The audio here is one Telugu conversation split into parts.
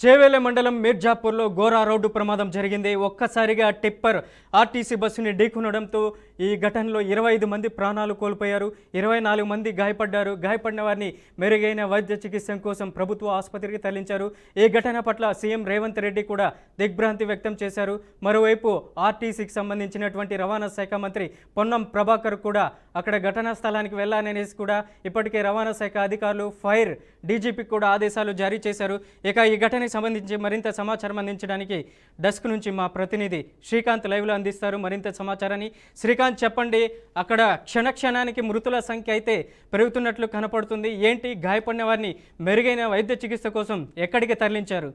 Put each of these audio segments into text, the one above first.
చేవేల మండలం మీర్జాపూర్లో ఘోర రోడ్డు ప్రమాదం జరిగింది. ఒక్కసారిగా టిప్పర్ ఆర్టీసీ బస్సుని ఢీకొనడంతో ఈ ఘటనలో ఇరవై ఐదు మంది ప్రాణాలు కోల్పోయారు. ఇరవై నాలుగు మంది గాయపడ్డారు. గాయపడిన వారిని మెరుగైన వైద్య చికిత్స కోసం ప్రభుత్వ ఆసుపత్రికి తరలించారు. ఈ ఘటన పట్ల సీఎం రేవంత్ రెడ్డి కూడా దిగ్భ్రాంతి వ్యక్తం చేశారు. మరోవైపు ఆర్టీసీకి సంబంధించినటువంటి రవాణా శాఖ మంత్రి పొన్నం ప్రభాకర్ కూడా అక్కడ ఘటనా స్థలానికి వెళ్ళాలనేసి కూడా ఇప్పటికే రవాణా శాఖ అధికారులు ఫైర్ డీజీపీకి కూడా ఆదేశాలు జారీ చేశారు. ఇక ఈ ఘటనకి సంబంధించి మరింత సమాచారం అందించడానికి డెస్క్ నుంచి మా ప్రతినిధి శ్రీకాంత్ లైవ్లో అందిస్తారు. మరింత సమాచారాన్ని శ్రీకాంత్ చెప్పండి. అక్కడ క్షణ క్షణానికి మృతుల సంఖ్య అయితే పెరుగుతున్నట్లు కనపడుతుంది. ఏంటి? గాయపడిన వారిని మెరుగైన వైద్య చికిత్స కోసం ఎక్కడికి తరలించారు?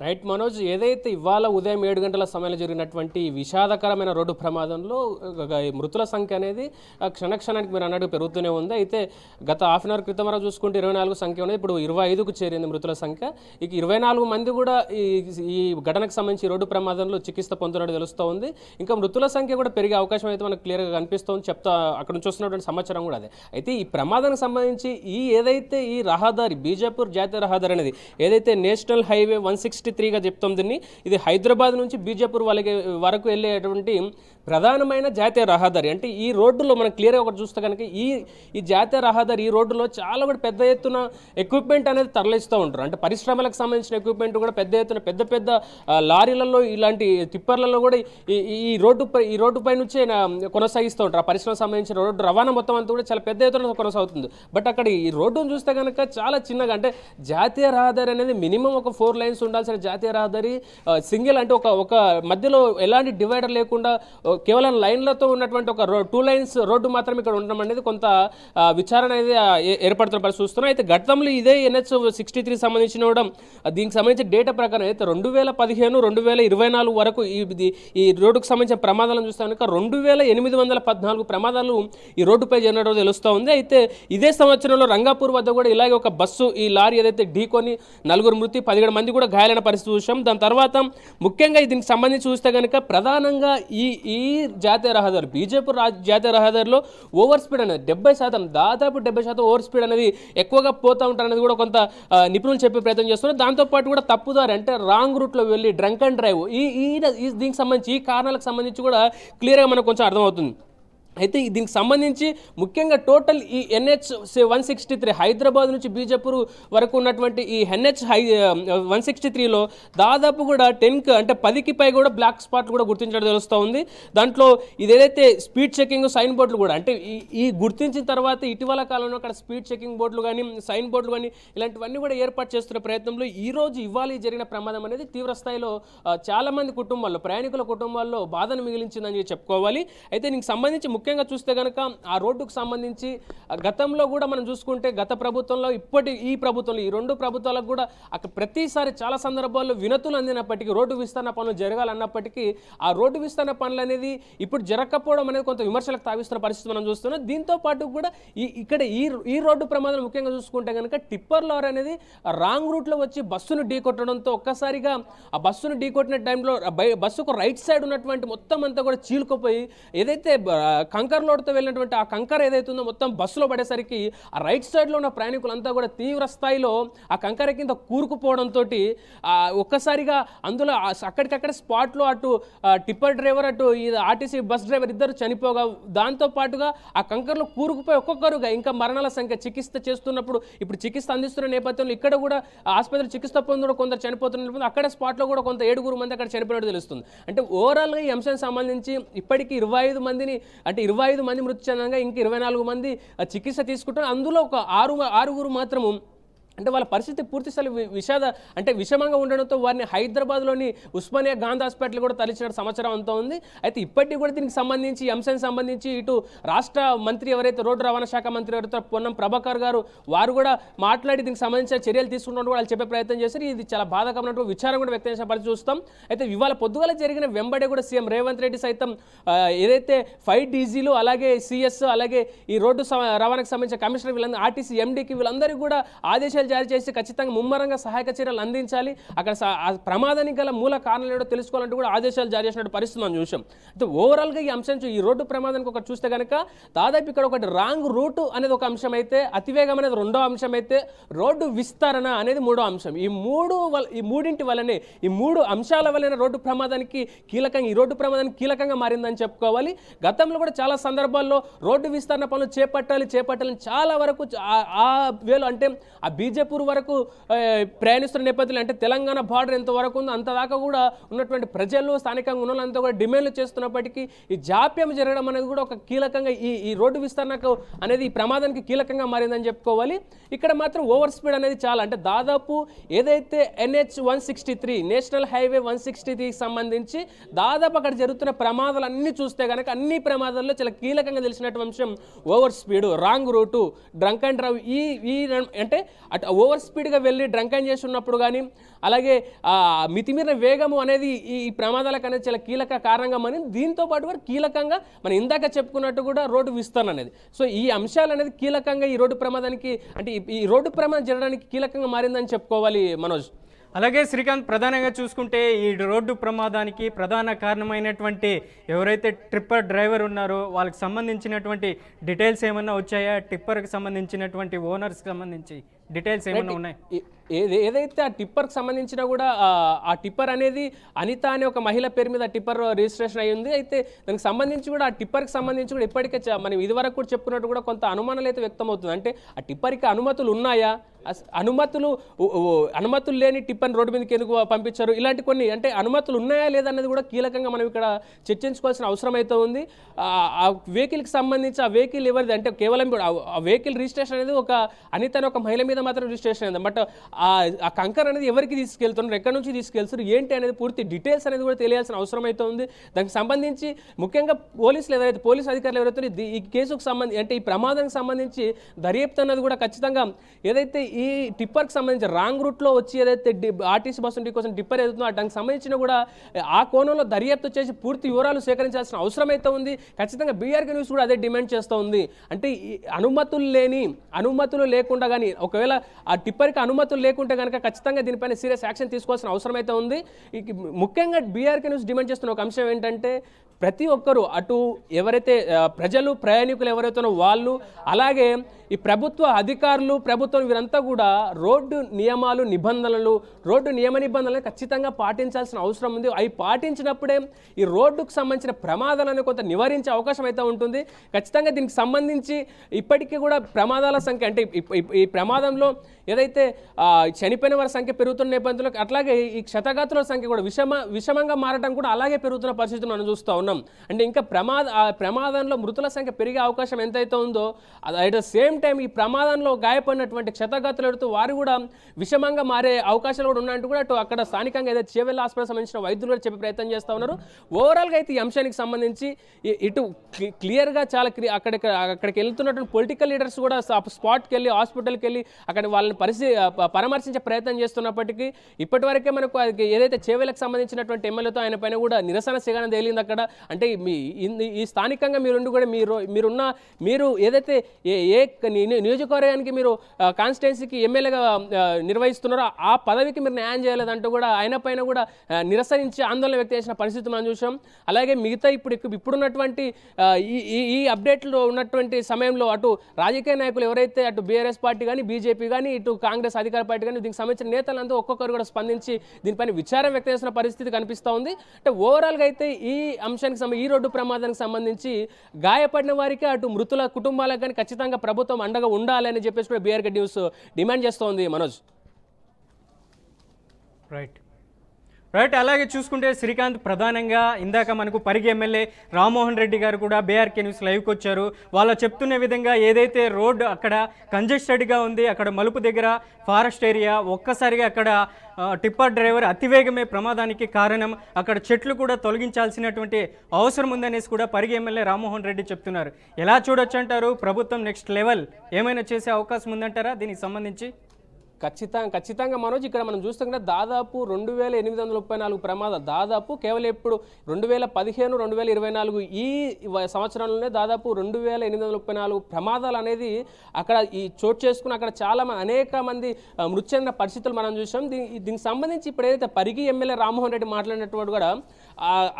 రైట్ మనోజ్ ఏదైతే ఇవాళ ఉదయం ఏడు గంటల సమయంలో జరిగినటువంటి విషాదకరమైన రోడ్డు ప్రమాదంలో మృతుల సంఖ్య అనేది ఆ, క్షణక్షణానికి మీరు అన్నట్టు పెరుగుతూనే ఉంది. అయితే గత హాఫ్ అన్ అవర్ క్రితం వరకు చూసుకుంటే ఇరవై నాలుగు సంఖ్య ఉన్నది. ఇప్పుడు ఇరవై ఐదుకు చేరింది మృతుల సంఖ్య. ఇక ఇరవై నాలుగు మంది కూడా ఈ ఈ ఘటనకు సంబంధించి రోడ్డు ప్రమాదంలో చికిత్స పొందుతున్నట్టు తెలుస్తూ ఉంది. ఇంకా మృతుల సంఖ్య కూడా పెరిగే అవకాశం అయితే మనకు క్లియర్గా కనిపిస్తుంది. చెప్తా అక్కడ నుంచి వస్తున్నటువంటి సమాచారం కూడా అదే. అయితే ఈ ప్రమాదానికి సంబంధించి ఈ ఏదైతే ఈ రహదారి బీజాపూర్ జాతీయ రహదారి అనేది ఏదైతే నేషనల్ హైవే వన్ సిక్స్టీ త్రీగా చెప్తాం దీన్ని. ఇది హైదరాబాద్ నుంచి బీజాపూర్ వాళ్ళకి వరకు వెళ్ళేటువంటి ప్రధానమైన జాతీయ రహదారి అంటే ఈ రోడ్డులో మనం క్లియర్గా ఒకటి చూస్తే కనుక ఈ ఈ జాతీయ రహదారి ఈ రోడ్డులో చాలా కూడా పెద్ద ఎత్తున ఎక్విప్మెంట్ అనేది తరలిస్తూ ఉంటారు. అంటే పరిశ్రమలకు సంబంధించిన ఎక్విప్మెంట్ కూడా పెద్ద ఎత్తున పెద్ద పెద్ద లారీలలో ఇలాంటి తిప్పర్లలో కూడా ఈ ఈ- రోడ్డు పై ఈ రోడ్డు పై నుంచే కొనసాగిస్తూ ఉంటారు. ఆ పరిశ్రమకు సంబంధించిన రోడ్డు రవాణా మొత్తం అంతా కూడా చాలా పెద్ద ఎత్తున కొనసాగుతుంది. బట్ అక్కడ ఈ రోడ్డును చూస్తే కనుక చాలా చిన్నగా అంటే జాతీయ రహదారి అనేది మినిమం ఒక ఫోర్ లైన్స్ ఉండాల్సిన జాతీయ రహదారి సింగిల్ అంటే ఒక ఒక మధ్యలో ఎలాంటి డివైడర్ లేకుండా కేవలం లైన్లతో ఉన్నటువంటి ఒక రో టూ లైన్స్ రోడ్డు మాత్రం ఇక్కడ ఉండడం అనేది కొంత విచారణ అనేది ఏర్పడుతున్న పరిస్థితి చూస్తున్నాం అయితే గతంలో ఇదే ఎన్హెచ్ సిక్స్టీ త్రీ సంబంధించిన దీనికి సంబంధించిన డేటా ప్రకారం అయితే రెండు వేల పదిహేను రెండు వేల ఇరవై నాలుగు వరకు ఈ ఇది- ఈ రోడ్డుకు సంబంధించిన ప్రమాదాలను చూస్తే కనుక రెండు వేల ఎనిమిది వందల పద్నాలుగు ప్రమాదాలు ఈ రోడ్డుపై జరిగినట్టు తెలుస్తూ ఉంది. అయితే ఇదే సంవత్సరంలో రంగాపూర్ వద్ద కూడా ఇలాగే ఒక బస్సు ఈ లారీ ఏదైతే ఢీకొని నలుగురు మృతి పదిహేడు మంది కూడా గాయాలైన పరిస్థితి చూసాం. దాని తర్వాత ముఖ్యంగా దీనికి సంబంధించి చూస్తే కనుక ప్రధానంగా ఈ ఈ ఈ జాతీయ రహదారి బీజేపీ రా జాతీయ రహదారిలో ఓవర్ స్పీడ్ అనేది డెబ్బై శాతం దాదాపు డెబ్బై శాతం ఓవర్ స్పీడ్ అనేది ఎక్కువగా పోతూ ఉంటారు అనేది కూడా కొంత నిపుణులు చెప్పే ప్రయత్నం చేస్తున్నారు. దాంతోపాటు కూడా తప్పుదారి అంటే రాంగ్ రూట్లో వెళ్ళి డ్రంక్ అండ్ డ్రైవ్ ఈ ఈ ఈ- దీనికి సంబంధించి ఈ కారణాలకు సంబంధించి కూడా క్లియర్గా మనకు కొంచెం అర్థమవుతుంది. అయితే దీనికి సంబంధించి ముఖ్యంగా టోటల్ ఈ NH one sixty three Hyderabad నుంచి బీజాపూర్ వరకు ఉన్నటువంటి ఈ ఎన్హెచ్ హై వన్ సిక్స్టీ త్రీలో దాదాపు కూడా టెన్కి అంటే పదికి పై కూడా బ్లాక్ స్పాట్లు కూడా గుర్తించడం తెలుస్తూ ఉంది దాంట్లో ఇదేదైతే స్పీడ్ చెకింగ్ సైన్ బోర్డులు కూడా అంటే ఈ ఈ గుర్తించిన తర్వాత ఇటీవల కాలంలో అక్కడ స్పీడ్ చెకింగ్ బోర్డులు కానీ సైన్ బోర్డులు కానీ ఇలాంటివన్నీ కూడా ఏర్పాటు చేస్తున్న ప్రయత్నంలో ఈ రోజు ఇవాళ జరిగిన ప్రమాదం అనేది తీవ్ర స్థాయిలో కుటుంబాల్లో ప్రయాణికుల కుటుంబాల్లో బాధను మిగిలించిందని చెప్పుకోవాలి. అయితే దీనికి సంబంధించి ముఖ్యంగా చూస్తే కనుక ఆ రోడ్డుకు సంబంధించి ఆ, గతంలో కూడా మనం చూసుకుంటే గత ప్రభుత్వంలో ఇప్పటి ఈ ప్రభుత్వంలో ఈ రెండు ప్రభుత్వాలకు కూడా అక్కడ ప్రతిసారి చాలా సందర్భాల్లో వినతులు అందినప్పటికీ రోడ్డు విస్తరణ పనులు జరగాలన్నప్పటికీ ఆ రోడ్డు విస్తరణ పనులు అనేది ఇప్పుడు జరగకపోవడం అనేది కొంత విమర్శలకు తావిస్తున్న పరిస్థితి మనం చూస్తున్నాం. దీంతో పాటు కూడా ఈ ఇక్కడ ఈ ఈ రోడ్డు ప్రమాదం ముఖ్యంగా చూసుకుంటే కనుక టిప్పర్ లారీ అనేది రాంగ్ రూట్లో వచ్చి బస్సును ఢీకొట్టడంతో ఒక్కసారిగా ఆ బస్సును ఢీకొట్టిన టైంలో బై- బస్సుకు రైట్ సైడ్ ఉన్నటువంటి మొత్తం అంతా కూడా చీలుకుపోయి ఏదైతే కంకర్ లోడ్తో వెళ్ళినటువంటి ఆ కంకర్ ఏదైతే ఉందో మొత్తం బస్సులో పడేసరికి ఆ రైట్ సైడ్లో ఉన్న ప్రయాణికులంతా కూడా తీవ్ర స్థాయిలో ఆ కంకర కింద కూరుకుపోవడంతో ఒక్కసారిగా అందులో అక్కడికక్కడ స్పాట్లో అటు టిప్పర్ డ్రైవర్ అటు ఈ ఆర్టీసీ బస్ డ్రైవర్ ఇద్దరు చనిపోగా దాంతో పాటుగా ఆ కంకర్లో కూరుకుపోయి ఒక్కొక్కరుగా ఇంకా మరణాల సంఖ్య చికిత్స చేస్తున్నప్పుడు ఇప్పుడు చికిత్స అందిస్తున్న నేపథ్యంలో ఇక్కడ కూడా ఆసుపత్రి చికిత్స పొందడం కొందరు చనిపోతున్న అక్కడ స్పాట్లో కూడా కొంత ఏడుగురు మంది అక్కడ చనిపోయినట్టు తెలుస్తుంది. అంటే ఓవరాల్గా ఈ అంశానికి సంబంధించి ఇప్పటికీ ఇరవై ఐదు మందిని అంటే ఇరవై ఐదు మంది మృతి చెందగా ఇంక ఇరవై నాలుగు మంది చికిత్స తీసుకుంటారు. అందులో ఒక ఆరు ఆరుగురు మాత్రము అంటే వాళ్ళ పరిస్థితి పూర్తిస్థాయి విషాద అంటే విషమంగా ఉండడంతో వారిని హైదరాబాద్లోని ఉస్మానియా గాంధీ హాస్పిటల్ కూడా తరలించిన సమాచారం అంతా ఉంది. అయితే ఇప్పటికీ కూడా దీనికి సంబంధించి అంశానికి సంబంధించి ఇటు రాష్ట్ర మంత్రి ఎవరైతే రోడ్డు రవాణా శాఖ మంత్రి ఎవరైతే పొన్నం ప్రభాకర్ గారు వారు కూడా మాట్లాడి దీనికి సంబంధించిన చర్యలు తీసుకుంటున్నట్టు వాళ్ళు చెప్పే ప్రయత్నం చేశారు. ఇది చాలా బాధాకరమైనటువంటి విచారం కూడా వ్యక్తం చేసిన పరిస్థితి చూస్తాం. అయితే ఇవాళ పొద్దుగల జరిగిన వెంబడే కూడా సీఎం రేవంత్ రెడ్డి సైతం ఏదైతే ఫైవ్ డీజీలు అలాగే సిఎస్ అలాగే ఈ రోడ్డు రవాణాకు సంబంధించిన కమిషనర్ వీళ్ళందరూ ఆర్టీసీ ఎండీకి వీళ్ళందరికీ కూడా ఆదేశాలు ఆదేశాలు జారీ చేసి ఖచ్చితంగా ముమ్మరంగా సహాయక చర్యలు అందించాలి. అక్కడ ప్రమాదానికి గల మూల కారణాలు ఏదో తెలుసుకోవాలంటే కూడా ఆదేశాలు జారీ చేసినట్టు పరిస్థితి మనం చూసాం. అయితే ఓవరాల్గా ఈ అంశం ఈ రోడ్డు ప్రమాదానికి ఒకటి చూస్తే కనుక దాదాపు ఇక్కడ ఒకటి రాంగ్ రూట్ అనేది ఒక అంశం అయితే అతివేగం అనేది రెండో అంశం అయితే రోడ్డు విస్తరణ అనేది మూడో అంశం. ఈ మూడు ఈ మూడింటి వల్లనే ఈ మూడు అంశాల వల్లనే రోడ్డు ప్రమాదానికి కీలకంగా ఈ రోడ్డు ప్రమాదానికి కీలకంగా మారిందని చెప్పుకోవాలి. గతంలో కూడా చాలా సందర్భాల్లో రోడ్డు విస్తరణ పనులు చేపట్టాలి చేపట్టాలని చాలా వరకు ఆ- వేలు అంటే ఆ బీజేపూర్ వరకు ప్రయాణిస్తున్న నేపథ్యంలో అంటే తెలంగాణ బార్డర్ ఎంతవరకు ఉందో అంత దాకా కూడా ఉన్నటువంటి ప్రజలు స్థానికంగా ఉన్న వాళ్ళంతా కూడా డిమాండ్లు చేస్తున్నప్పటికీ ఈ జాప్యం జరగడం అనేది కూడా ఒక కీలకంగా ఈ ఈ రోడ్డు విస్తరణకు అనేది ఈ ప్రమాదానికి కీలకంగా మారిందని చెప్పుకోవాలి. ఇక్కడ మాత్రం ఓవర్ స్పీడ్ అనేది చాలా అంటే దాదాపు ఏదైతే NH one sixty three national highway one sixty త్రీకి సంబంధించి దాదాపు అక్కడ జరుగుతున్న ప్రమాదాలు చూస్తే కనుక అన్ని ప్రమాదాల్లో చాలా కీలకంగా తెలిసినటువంటి అంశం over speed wrong route drunk and drive ఈ ఈ అంటే అటు ఓవర్ స్పీడ్గా వెళ్ళి డ్రంక్ అండ్ చేసి ఉన్నప్పుడు కానీ అలాగే మితిమీరిన వేగము అనేది ఈ ప్రమాదాలకు అనేది చాలా కీలక కారణంగా మనం దీంతో పాటు కూడా కీలకంగా మనం ఇందాక చెప్పుకున్నట్టు కూడా రోడ్డు విస్తరణ అనేది. సో ఈ అంశాలు అనేది కీలకంగా ఈ రోడ్డు ప్రమాదానికి అంటే ఈ- ఈ రోడ్డు ప్రమాదం జరగడానికి కీలకంగా మారిందని చెప్పుకోవాలి మనోజ్. అలాగే శ్రీకాంత్ ప్రధానంగా చూసుకుంటే ఈ రోడ్డు ప్రమాదానికి ప్రధాన కారణమైనటువంటి ఎవరైతే ట్రిప్పర్ డ్రైవర్ ఉన్నారో వాళ్ళకి సంబంధించినటువంటి డీటెయిల్స్ ఏమన్నా వచ్చాయా? టిప్పర్కి సంబంధించినటువంటి ఓనర్స్కి సంబంధించి డీటెయిల్స్ ఏమన్నా ఉన్నాయి? ఏదైతే ఆ టిప్పర్కి సంబంధించిన కూడా ఆ, టిప్పర్ అనేది అనిత అనే ఒక మహిళ పేరు మీద టిప్పర్ రిజిస్ట్రేషన్ అయ్యింది అయితే దానికి సంబంధించి కూడా ఆ టిప్పర్కి సంబంధించి కూడా ఇప్పటికే మనం ఇదివరకు కూడా చెప్పుకున్నట్టు కూడా కొంత అనుమానాలు అయితే వ్యక్తం అవుతుంది అంటే ఆ టిప్పర్కి అనుమతులు ఉన్నాయా? అనుమతులు అనుమతులు లేని టిప్పర్ని రోడ్డు మీదకి ఎందుకు పంపించారు? ఇలాంటి కొన్ని అంటే అనుమతులు ఉన్నాయా లేదా అనేది కూడా కీలకంగా మనం ఇక్కడ చర్చించుకోవాల్సిన అవసరం అయితే ఉంది. ఆ- వెహికల్కి సంబంధించి ఆ వెహికల్ ఎవరిది? అంటే కేవలం ఆ- వెహికల్ రిజిస్ట్రేషన్ అనేది ఒక అనిత ఒక మహిళ మీద మాత్రం రిజిస్ట్రేషన్ అయింది. బట్ ఆ కంకర్ అనేది ఎవరికి తీసుకెళ్తున్నారు? ఎక్కడి నుంచి తీసుకెళ్తారు ఏంటి అనేది పూర్తి డీటెయిల్స్ అనేది కూడా తెలియాల్సిన అవసరం అయితే ఉంది. దానికి సంబంధించి ముఖ్యంగా పోలీసులు ఎవరైతే పోలీస్ అధికారులు ఎవరైతే ఈ కేసుకు సంబంధించి అంటే ఈ ప్రమాదానికి సంబంధించి దర్యాప్తు అన్నది కూడా ఖచ్చితంగా ఏదైతే ఈ టిప్పర్కి సంబంధించి రాంగ్ రూట్లో వచ్చి ఏదైతే ఆర్టీసీ బస్సు కోసం టిప్పర్ ఏదైతుందో దానికి సంబంధించిన కూడా ఆ కోణంలో దర్యాప్తు చేసి పూర్తి వివరాలు సేకరించాల్సిన అవసరం అయితే ఉంది. ఖచ్చితంగా బీఆర్కే న్యూస్ కూడా అదే డిమాండ్ చేస్తూ ఉంది. అంటే ఈ అనుమతులు లేని అనుమతులు లేకుండా కానీ ఒకవేళ ఆ టిప్పర్కి అనుమతులు లేకుంటే కనుక ఖచ్చితంగా దీనిపైన సీరియస్ యాక్షన్ తీసుకోవాల్సిన అవసరం అయితే ఉంది. ముఖ్యంగా బీఆర్కే న్యూస్ డిమాండ్ చేస్తున్న ఒక అంశం ఏంటంటే ప్రతి ఒక్కరూ అటు ఎవరైతే ప్రజలు ప్రయాణికులు ఎవరైతేనో వాళ్ళు అలాగే ఈ ప్రభుత్వ అధికారులు ప్రభుత్వం వీరంతా కూడా రోడ్డు నియమాలు నిబంధనలు రోడ్డు నియమ నిబంధనలు ఖచ్చితంగా పాటించాల్సిన అవసరం ఉంది. అవి పాటించినప్పుడే ఈ రోడ్డుకు సంబంధించిన ప్రమాదాలను కొంత నివారించే అవకాశం అయితే ఉంటుంది. ఖచ్చితంగా దీనికి సంబంధించి ఇప్పటికీ కూడా ప్రమాదాల సంఖ్య అంటే ఈ ప్రమాదంలో ఏదైతే చనిపోయిన వారి సంఖ్య పెరుగుతున్న నేపథ్యంలో అట్లాగే ఈ క్షతగాతుల సంఖ్య కూడా విషమ విషమంగా మారడం కూడా అలాగే పెరుగుతున్న పరిస్థితులు మనం చూస్తూ ఉన్నాం. అంటే ఇంకా ప్రమాద ఆ ప్రమాదంలో మృతుల సంఖ్య పెరిగే అవకాశం ఎంతైతే ఉందో అట్ ద సేమ్ టైం ఈ ప్రమాదంలో గాయపడినటువంటి క్షతగాతులు ఎడుతూ వారు కూడా విషమంగా మారే అవకాశాలు కూడా ఉన్నాయంటూ కూడా అటు అక్కడ స్థానికంగా ఏదైతే చేవెళ్ళ హాస్పిటల్ సంబంధించిన వైద్యులు కూడా చెప్పే ప్రయత్నం చేస్తూ ఉన్నారు. ఓవరాల్గా అయితే ఈ అంశానికి సంబంధించి ఇటు క్లియర్గా చాలా క్లి- అక్కడికి అక్కడికి వెళ్తున్నటువంటి పొలిటికల్ లీడర్స్ కూడా స్పాట్కి వెళ్ళి హాస్పిటల్కి వెళ్ళి అక్కడ వాళ్ళని పరిశీ పరామర్శించే ప్రయత్నం చేస్తున్నప్పటికీ ఇప్పటివరకే మనకు అది ఏదైతే చేవేలకు సంబంధించినటువంటి ఎమ్మెల్యేతో ఆయన పైన కూడా నిరసన సిగనం తేలింది అక్కడ. అంటే మీ ఈ స్థానికంగా మీరుండి కూడా మీరు మీరున్న మీరు ఏదైతే ఏ ఏ నియోజకవర్గానికి మీరు కాన్స్టిట్యున్సీకి ఎమ్మెల్యేగా నిర్వహిస్తున్నారో ఆ పదవికి మీరు న్యాయం చేయలేదంటూ కూడా ఆయన పైన కూడా ఆ, నిరసనించి ఆందోళన వ్యక్తం చేసిన పరిస్థితి మనం చూసాం అలాగే మిగతా ఇప్పుడు ఇప్పుడున్నటువంటి ఈ ఈ ఈ అప్డేట్లో ఉన్నటువంటి సమయంలో అటు రాజకీయ నాయకులు ఎవరైతే అటు బీఆర్ఎస్ పార్టీ కానీ బీజేపీ కానీ ఇటు కాంగ్రెస్ అధికార పార్టీ కానీ దీనికి సంబంధించిన నేతలంతా ఒక్కొక్కరు కూడా స్పందించి దీనిపైన విచారం వ్యక్తం చేసిన పరిస్థితి కనిపిస్తూ ఉంది. అంటే ఓవరాల్గా అయితే ఈ అంశం సంబంధించి ఈ రోడ్డు ప్రమాదానికి సంబంధించి గాయపడిన వారికి అటు మృతుల కుటుంబాలకు కానీ ఖచ్చితంగా ప్రభుత్వం అండగా ఉండాలని చెప్పేసి కూడా బీఆర్కే న్యూస్ డిమాండ్ చేస్తోంది మనోజ్. రైట్. రైట్ అలాగే చూసుకుంటే శ్రీకాంత్ ప్రధానంగా ఇందాక మనకు పరిగి ఎమ్మెల్యే రామ్మోహన్ రెడ్డి గారు కూడా బీఆర్కే న్యూస్ లైవ్కి వచ్చారు. వాళ్ళు చెప్తున్న విధంగా ఏదైతే రోడ్ అక్కడ కంజెస్టెడ్గా ఉంది అక్కడ మలుపు దగ్గర ఫారెస్ట్ ఏరియా ఒక్కసారిగా అక్కడ టిప్పర్ డ్రైవర్ అతివేగమే ప్రమాదానికి కారణం అక్కడ చెట్లు కూడా తొలగించాల్సినటువంటి అవసరం ఉందనేసి కూడా పరిగి ఎమ్మెల్యే రామ్మోహన్ రెడ్డి చెప్తున్నారు. ఎలా చూడొచ్చు అంటారు ప్రభుత్వం నెక్స్ట్ లెవెల్ ఏమైనా చేసే అవకాశం ఉందంటారా? దీనికి సంబంధించి ఖచ్చితంగా ఖచ్చితంగా మనోజ్ ఇక్కడ మనం చూస్తుంటే దాదాపు రెండు వేల ఎనిమిది వందల ముప్పై నాలుగు ప్రమాదాలు దాదాపు కేవలం ఇప్పుడు రెండు వేల పదిహేను రెండు వేల ఇరవై నాలుగు ఈ సంవత్సరంలోనే దాదాపు రెండు వేల ఎనిమిది వందల ముప్పై నాలుగు ప్రమాదాలు అనేది అక్కడ ఈ చోటు చేసుకుని అక్కడ చాలా మ- అనేక మంది మృతి చెందిన పరిస్థితులు మనం చూసాం. దీ దీనికి సంబంధించి ఇప్పుడు ఏదైతే పరిగి ఎమ్మెల్యే రామ్మోహన్ రెడ్డి మాట్లాడినటువంటి కూడా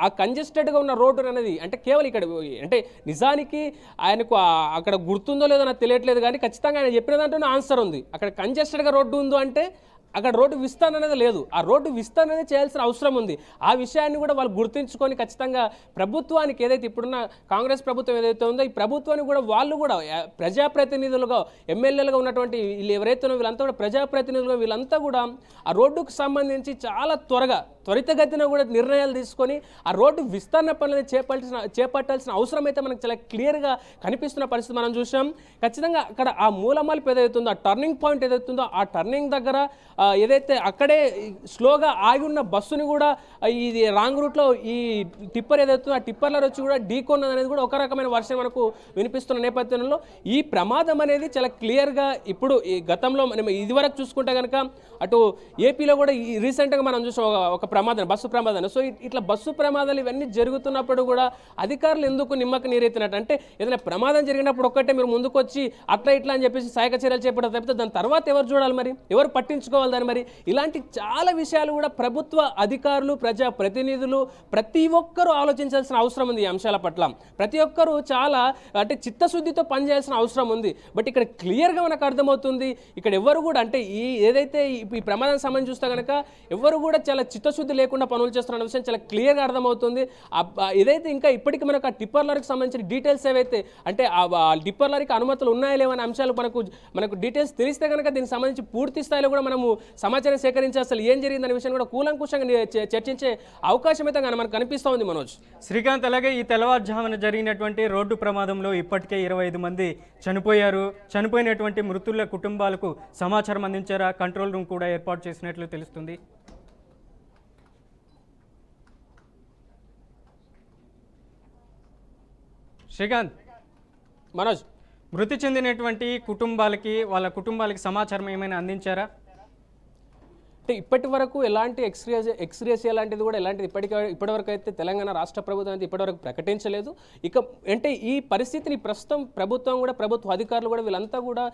ఆ- కంజెస్టెడ్గా ఉన్న రోడ్డు అనేది అంటే కేవలం ఇక్కడ అంటే నిజానికి ఆయనకు అక్కడ గుర్తుందో లేదో నాకు తెలియట్లేదు కానీ ఖచ్చితంగా ఆయన చెప్పిన దాంట్లోనే ఆన్సర్ ఉంది. అక్కడ కంజెస్టెడ్గా రోడ్డు ఉందో అంటే అక్కడ రోడ్డు విస్తాన్ అనేది లేదు. ఆ రోడ్డు విస్తాన్ అనేది చేయాల్సిన అవసరం ఉంది. ఆ విషయాన్ని కూడా వాళ్ళు గుర్తించుకొని ఖచ్చితంగా ప్రభుత్వానికి ఏదైతే ఇప్పుడున్న కాంగ్రెస్ ప్రభుత్వం ఏదైతే ఉందో ఈ ప్రభుత్వానికి కూడా వాళ్ళు కూడా ప్రజాప్రతినిధులుగా ఎమ్మెల్యేలుగా ఉన్నటువంటి వీళ్ళు ఎవరైతే ఉన్నారో వీళ్ళంతా కూడా ప్రజాప్రతినిధులుగా వీళ్ళంతా కూడా ఆ రోడ్డుకు సంబంధించి చాలా త్వరగా త్వరితగతిన కూడా నిర్ణయాలు తీసుకొని ఆ రోడ్డు విస్తరణ పనులను చేపట్టాల్సిన చేపట్టాల్సిన అవసరం అయితే మనకు చాలా క్లియర్గా కనిపిస్తున్న పరిస్థితి మనం చూసాం ఖచ్చితంగా అక్కడ ఆ మూలమలుపు ఏదైతుందో ఆ టర్నింగ్ పాయింట్ ఏదైతుందో ఆ టర్నింగ్ దగ్గర ఏదైతే అక్కడే స్లోగా ఆగి ఉన్న బస్సుని కూడా ఇది రాంగ్ రూట్లో ఈ టిప్పర్ ఏదైతే ఆ టిప్పర్లో వచ్చి కూడా ఢీకొన్నది అనేది కూడా ఒక రకమైన వర్షం మనకు వినిపిస్తున్న నేపథ్యంలో ఈ ప్రమాదం అనేది చాలా క్లియర్గా ఇప్పుడు ఈ గతంలో మనం ఇదివరకు చూసుకుంటే కనుక అటు ఏపీలో కూడా ఈ రీసెంట్గా మనం చూసాం ఒక- ప్రమాదం బస్సు ప్రమాదం. సో ఇట్లా బస్సు ప్రమాదాలు ఇవన్నీ జరుగుతున్నప్పుడు కూడా అధికారులు ఎందుకు నిమ్మక నీరెత్తినట్టు? అంటే ఏదైనా ప్రమాదం జరిగినప్పుడు ఒక్కటే మీరు ముందుకు వచ్చి అట్లా ఇట్లా అని చెప్పేసి సహాయక చర్యలు చేపట్టారు తప్పితే దాని తర్వాత ఎవరు చూడాలి మరి? ఎవరు పట్టించుకోవాలి? దాన్ని మరి ఇలాంటి చాలా విషయాలు కూడా ప్రభుత్వ అధికారులు ప్రజా ప్రతినిధులు ప్రతి ఒక్కరూ ఆలోచించాల్సిన అవసరం ఉంది ఈ అంశాల పట్ల. ప్రతి ఒక్కరూ చాలా అంటే చిత్తశుద్ధితో పనిచేయాల్సిన అవసరం ఉంది. బట్ ఇక్కడ క్లియర్గా మనకు అర్థమవుతుంది ఇక్కడ ఎవరు కూడా అంటే ఈ ఏదైతే ఈ ప్రమాదం ప్రమాదానికి సంబంధించి చూస్తే కనుక ఎవరు కూడా చాలా చిత్తశుద్ధి లేకుండా పనులు చేస్తున్న విషయం చాలా క్లియర్గా అర్థమవుతుంది. ఏదైతే ఇంకా ఇప్పటికీ మనకు ఆ టిప్పర్ లారీకి సంబంధించిన డీటెయిల్స్ ఏవైతే అంటే ఆ టిప్పర్ లారీకి అనుమతులు ఉన్నాయా లేవనే అంశాలు మనకు మనకు డీటెయిల్స్ తెలిస్తే కనుక దీనికి సంబంధించి పూర్తి స్థాయిలో కూడా మనము సమాచారం సేకరించి అసలు ఏం జరిగిందనే విషయం కూడా కూలంకుషంగా చర్చించే అవకాశం అయితే కన- మనకు కనిపిస్తూ ఉంది మనోజ్. శ్రీకాంత్ అలాగే ఈ తెల్లవారుజామున జరిగినటువంటి రోడ్డు ప్రమాదంలో ఇప్పటికే ఇరవై ఐదు మంది చనిపోయారు. చనిపోయినటువంటి మృతుల కుటుంబాలకు సమాచారం అందించారా? కంట్రోల్ రూమ్ కూడా ఏర్పాటు చేసినట్లు తెలుస్తుంది. శ్రీకాంత్. మనోజ్. మృతి చెందినటువంటి కుటుంబాలకి వాళ్ళ కుటుంబాలకి సమాచారం ఏమైనా అందించారా? అంటే ఇప్పటి వరకు ఎలాంటి ఎక్స్రేస్ ఎక్స్రేస్ లాంటిది కూడా ఎలాంటిది ఇప్పటికే ఇప్పటివరకు అయితే తెలంగాణ రాష్ట్ర ప్రభుత్వం అయితే ఇప్పటివరకు ప్రకటించలేదు. ఇక అంటే ఈ పరిస్థితిని ప్రస్తుతం ప్రభుత్వం కూడా ప్రభుత్వ అధికారులు కూడా వీళ్ళంతా కూడా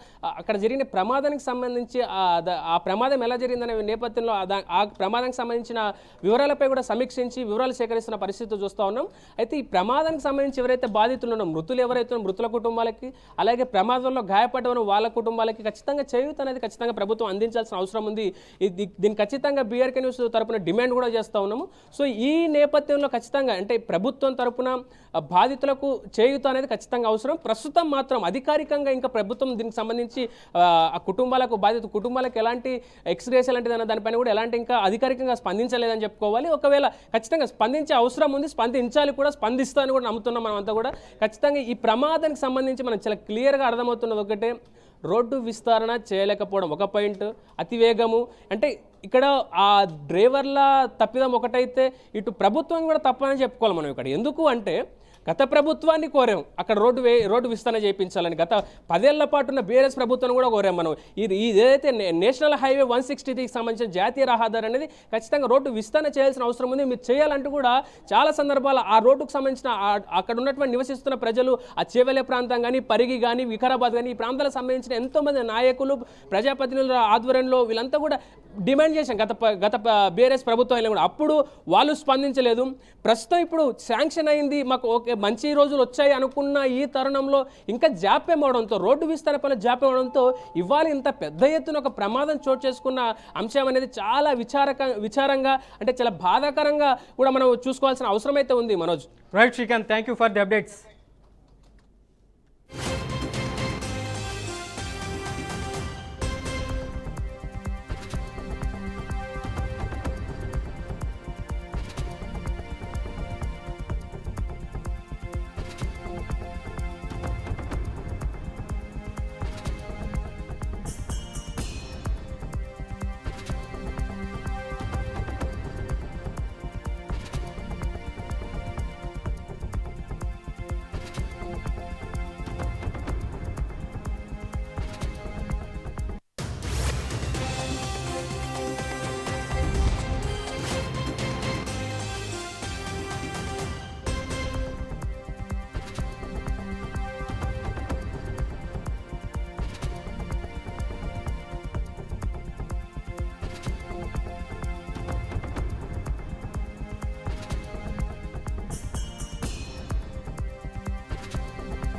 అక్కడ జరిగిన ప్రమాదానికి సంబంధించి ఆ ఆ ప్రమాదం ఎలా జరిగిందనే నేపథ్యంలో ఆ ప్రమాదానికి సంబంధించిన వివరాలపై కూడా సమీక్షించి వివరాలు సేకరిస్తున్న పరిస్థితి చూస్తూ ఉన్నాం. అయితే ఈ ప్రమాదానికి సంబంధించి ఎవరైతే బాధితులున్నారో మృతులు ఎవరైతే మృతుల కుటుంబాలకి అలాగే ప్రమాదంలో గాయపడ్డ వాళ్ళ కుటుంబాలకి ఖచ్చితంగా చేయూత అనేది ఖచ్చితంగా ప్రభుత్వం అందించాల్సిన అవసరం ఉంది. ఇది దీన్ని ఖచ్చితంగా బీఆర్కే న్యూస్ తరపున డిమాండ్ కూడా చేస్తూ ఉన్నాము. సో ఈ నేపథ్యంలో ఖచ్చితంగా అంటే ప్రభుత్వం తరపున బాధితులకు చేయూత అనేది ఖచ్చితంగా అవసరం. ప్రస్తుతం మాత్రం అధికారికంగా ఇంకా ప్రభుత్వం దీనికి సంబంధించి ఆ, కుటుంబాలకు బాధిత కుటుంబాలకు ఎలాంటి ఎక్స్రేస్ లాంటిది అన్న దానిపైన కూడా ఎలాంటి ఇంకా అధికారికంగా స్పందించలేదని చెప్పుకోవాలి. ఒకవేళ ఖచ్చితంగా స్పందించే అవసరం ఉంది స్పందించాలి కూడా స్పందిస్తానని కూడా నమ్ముతున్నాం మనం అంతా కూడా. ఖచ్చితంగా ఈ ప్రమాదానికి సంబంధించి మనం చాలా క్లియర్గా అర్థమవుతున్నది ఒకటే రోడ్డు విస్తరణ చేయలేకపోవడం ఒక పాయింట్ అతివేగము. అంటే ఇక్కడ ఆ డ్రైవర్ల తప్పిదం ఒకటైతే ఇటు ప్రభుత్వం కూడా తప్పని చెప్పుకోవాలి మనం ఇక్కడ. ఎందుకు అంటే గత ప్రభుత్వాన్ని కోరాం. అక్కడ రోడ్డు వే రోడ్డు విస్తరణ చేయించాలని గత పదేళ్ళ పాటు ఉన్న బీఆర్ఎస్ ప్రభుత్వాన్ని కూడా కోరాం మనం. ఇది ఇదైతే ఏదైతే నే- నేషనల్ హైవే వన్ సిక్స్టీకి సంబంధించిన జాతీయ రహదారి అనేది ఖచ్చితంగా రోడ్డు విస్తరణ చేయాల్సిన అవసరం ఉంది. మీరు చేయాలంటూ కూడా చాలా సందర్భాలు ఆ రోడ్డుకు సంబంధించిన అక్కడ ఉన్నటువంటి నివసిస్తున్న ప్రజలు ఆ చేవలే ప్రాంతం కానీ పరిగి కానీ వికారాబాద్ కానీ ఈ ప్రాంతాలకు సంబంధించిన ఎంతోమంది నాయకులు ప్రజాప్రతినిధుల ఆధ్వర్యంలో వీళ్ళంతా కూడా డిమాండ్ చేశాం. గత గత బీఆర్ఎస్ ప్రభుత్వం అయినా కూడా అప్పుడు వాళ్ళు స్పందించలేదు. ప్రస్తుతం ఇప్పుడు శాంక్షన్ అయింది. మాకు ఓకే మంచి రోజులు వచ్చాయి అనుకున్న ఈ తరుణంలో ఇంకా జాప్యం అవడంతో రోడ్డు విస్తరణ పనులు జాప్యం అవడంతో ఇవాళ ఇంత పెద్ద ఎత్తున ఒక ప్రమాదం చోటు చేసుకున్న అంశం అనేది చాలా విచారక విచారంగా అంటే చాలా బాధాకరంగా కూడా మనం చూసుకోవాల్సిన అవసరం అయితే ఉంది Manoj. Right Srikanth thank you for the updates